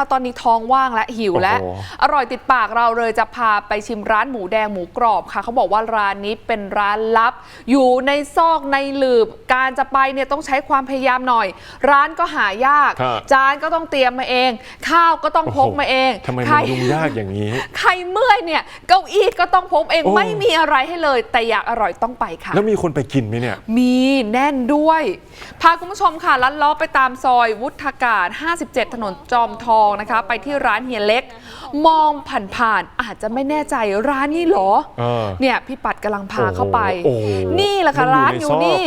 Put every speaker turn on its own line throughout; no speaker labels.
ตอนนี้ท้องว่างและหิวแล้ว
โอ้โห
อร่อยติดปากเราเลยจะพาไปชิมร้านหมูแดงหมูกรอบค่ะ เขาบอกว่าร้านนี้เป็นร้านลับ อยู่ในซอกในหลืบ การจะไปเนี่ยต้องใช้ความพยายามหน่อย ร้านก็หายาก
ครับ
จานก็ต้องเตรียมมาเอง ข้าวก็ต้องพกมาเอง
ทำไม
ใคร
มันยุ่งยากอย่างนี้
ใครเมื่อยเนี่ยเก้าอี้ก็ต้องพกเอง
โอ้
ไม่มีอะไรให้เลย แต่อยากอร่อยต้องไปค่ะ
แล้วมีคนไปกินไหมเนี่ย
มีแน่นด้วย พาคุณผู้ชมค่ะลัดล้อไปตามซอยวุฒากาศ 57 ถนนจอมทองนะคะไปที่ร้านเฮียเล็ก มองผ่านๆอาจจะไม่แน่ใจร้านนี้เหรอ
เออ
เนี่ยพี่ปัดกำลังพาเข้าไป
โอ้โห
นี่แหละค่ะ
มันอยู่
ร้าน
ใน
อยู่
ซอก
นี่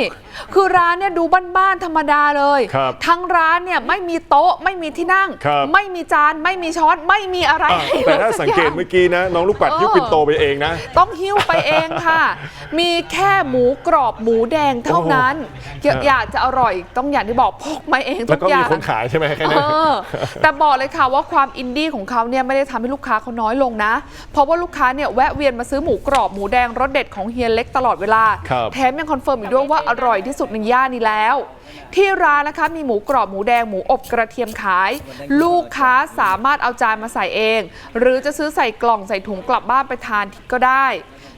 คือร้านเนี่ยดูบ้านๆธรรมดาเลย
ครับ
ทั้งร้านเนี่ยไม่มีโต๊ะไม่มีที่นั่ง
ครับ
ไม่มีจานไม่มีช้อนไม่มีอะไร
อะ
ให้
แต่ถ้า
ลย
สังเกต
อย่
เมื่อกี้นะ น้องลูกปัด
เออ
ยิ้วปินโตไปเองนะ
ต้องหิ้วไปเองค่ะ มีแค่หมูกรอบหมูแดงเท่านั้น
โอ้โห
อยากอยากจะอร่อยต้องอย่างที่บอกพกมาเอง
แล้
ทุ
ว
ก
ก็
อ
มี
ย่าง
คนขายใช่ไหมแค่
เอ
นั้น
อแต่บอกเลยค่ะว่าความอินดี้ของเขาเนี่ยไม่ได้ทำให้ลูกค้าเขาน้อยลงนะ เพราะว่าลูกค้าเนี่ยแวะเวียนมาซื้อหมูกรอบหมูแดงรสเด็ดของเฮียเล็กตลอดเวลา
ครับ
แถมยังคอนเฟิร์มอีกด้วยว่าอร่อยที่สุดในย่านนี้แล้ว ที่ร้านนะคะมีหมูกรอบหมูแดงหมูอบกระเทียมขาย ลูกค้าสามารถเอาจานมาใส่เอง หรือจะซื้อใส่กล่องใส่ถุงกลับบ้านไปทานก็ได้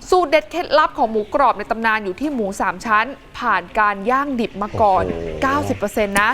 สูตรเด็ดเคล็ดลับของหมูกรอบในตำนานอยู่ที่หมู 3 ชั้น ผ่านการย่างดิบมาก่อน
โอ้โห
90%นะ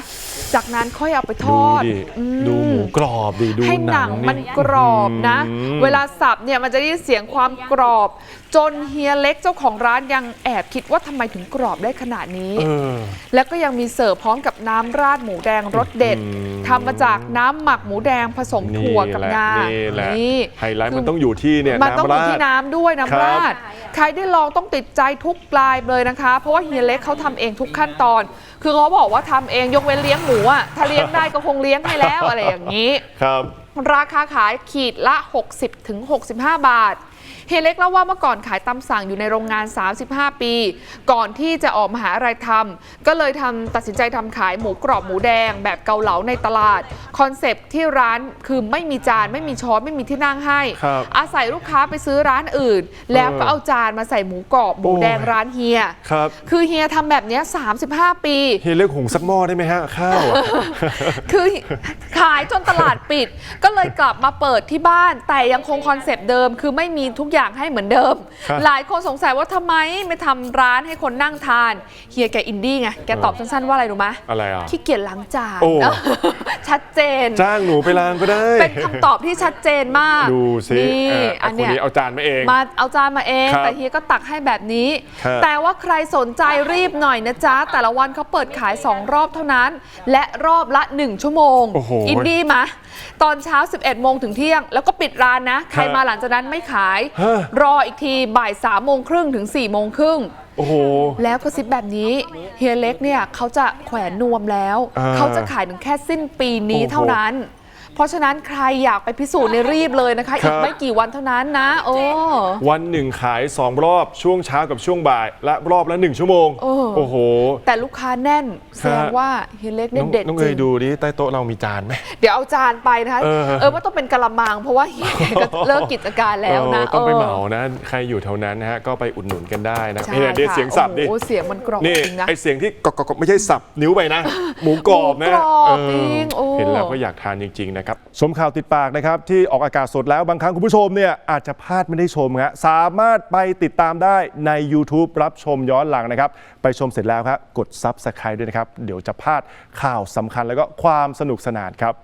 จากนั้นค่อยเอาไปท
ดู
อด
ดิ
อืม
ดูหมูกรอบดิดู
ให้หนังมันกรอบนะ
อืม
เวลาสับเนี่ยมันจะได้ยินเสียงความกรอบ จนเฮียเล็กเจ้าของร้านยังแอบคิดว่าทำไมถึงกรอบได้ขนาดนี้
เออ
แล้วก็ยังมีเสิร์ฟพร้อมกับน้ำราดหมูแดงรสเด็ด
อืม
ทำมาจากน้ำหมักหมูแดงผสมถั่วกับ
นี่แหละ
งา
นี่แหละ
นี่
ไฮไลท์มันต้องอยู่ที่เนี่ย
มันต้องอยู่
น้ำราด
ที่น้ำด้วย
ครั
น้ำ
บ
ราดใครได้ลองต้องติดใจทุกปลายเลยนะคะ เพราะว่าเฮียเล็กเขาทำเองทุกขั้นตอน คือเขาบอกว่าทำเองยกเว้นเลี้ยงหมูอะถ้าเลี้ยงได้ก็คงเลี้ยงให้แล้วอะไรอย่างนี้
ครับ
ราคาขายขีดละ 60ถึง65 บาท เฮยเล็กเล่าว่าเมื่อก่อนขายตำสั่งอยู่ในโรงงาน 35 ปี ก่อนที่จะออกมาหาอะไรทำก็เลยทำตัดสินใจทำขายหมูกรอบหมูแดง แบบเกาเหลาในตลาด คอนเซปต์ที่ร้านคือไม่มีจานไม่มีช้อนไม่มีที่นั่งให้
ครับ
อาศัยลูกค้าไปซื้อร้านอื่น แล้วก็เอาจานมาใส่หมูกรอบหมูแดง
โอ้ย
ร้านเฮีย
ครับ
คือเฮียทำแบบเนี้ย35 ปี
เฮียเลือกหุงสักหม้อได้ไหมฮะ ข้าวอะ
คือขายจนตลาดปิด ก็เลยกลับมาเปิดที่บ้าน แต่ยังคงคอนเซปต์เดิม คือไม่มีทุกอย่างให้เหมือนเดิม
ครับ
หลายคนสงสัยว่าทำไมไม่ทำร้านให้คนนั่งทาน เฮียแกอินดี้ไง แกตอบสั้นๆว่าอะไรรู้ไหม
อะไรอะ
ขี้เกียจล้างจาน
โอ้
ชัดเจน
จ้างหนูไปล้างก็ได้
เป็นคำตอบที่ชัดเจนมาก
ดูสิ
นี่
เออ
อัน
คน
เนี้ย
นี้เอาจานมาเอง
มาเอาจานมาเอง
ครับ
แต่เฮียก็ตักให้แบบนี้
ครับ
แต่ว่าใครสนใจรีบหน่อยนะจ๊ะ แต่ละวันเขาเปิดขาย 2 รอบเท่านั้น และรอบละ 1 ชั่วโมง
โอ้โห
นดี้มะ ตอนเช้า 11 โมงถึงเที่ยง แล้วก็ปิดร้านนะ ใครมาหลังจากนั้นไม่ขาย
ฮะ
รออีกทีบ่าย3โมงครึ่งถึง4โมงครึ่ง
โอ้โห
แล้วก็ซิบแบบนี้เฮียเล็กเนี่ยเขาจะแขวนนวมแล้ว
อ่า
เขาจะขายถึงแค่สิ้นปีนี้
โอ้โห
เท่านั้น เพราะฉะนั้นใครอยากไปพิสูจน์ในยรีบเลยนะคะ
ครั
อี
บ
กไม่กี่วันเท่านั้นนะโอ้
วันหนึ่งขาย 2 รอบช่วงเช้ากับช่วงบ่าย และรอบละ 1 ชั่วโมง
โอ้
โอ้โห
แต่ลูกค้าแน่นแสดงว่าเฮียเล็ก
น้
เนี่ย
อง
เด็ด
น้อง
จ
เอ
ริ
ย
ง
ดูดิใต้โต๊ะเรามีจานไหม
เดี๋ยวเอาจานไปนะคะ
เออ
เออว่าต้องเป็นกะละมัง เพราะว่าเฮียก็เลิกกิจการแล้วนะ
เออต้องไป
ออ
เหมานะ ใครอยู่แถวนั้นนะฮะก็ไปอุดหนุนกันได้นะ
ใช่
เนี่ยเดี๋ยว
ค่ะ
เสียงสับดิ
โอ้โหเสียงมันกรอบ
นี่
จริงนะ
ไอเสียงที่กรอบๆไม่ใช่สับนิ้วไปนะ หมูกรอบนะ
หมูกรอบ
เจ
ริงโอ้
เห็นแล้วก็อยากทานจริงๆนะครับชมข่าวติดปากนะครับที่ออกอากาศสดแล้วบางครั้งคุณผู้ชมเนี่ยอาจจะพลาดไม่ได้ชมฮะสามารถไปติดตามได้ใน YouTube รับชมย้อนหลังนะครับ ไปชมเสร็จแล้วครับกดซับสไคร b e ด้วยนะครับ เดี๋ยวจะพลาดข่าวสำคัญแล้วก็ความสนุกสนานครับ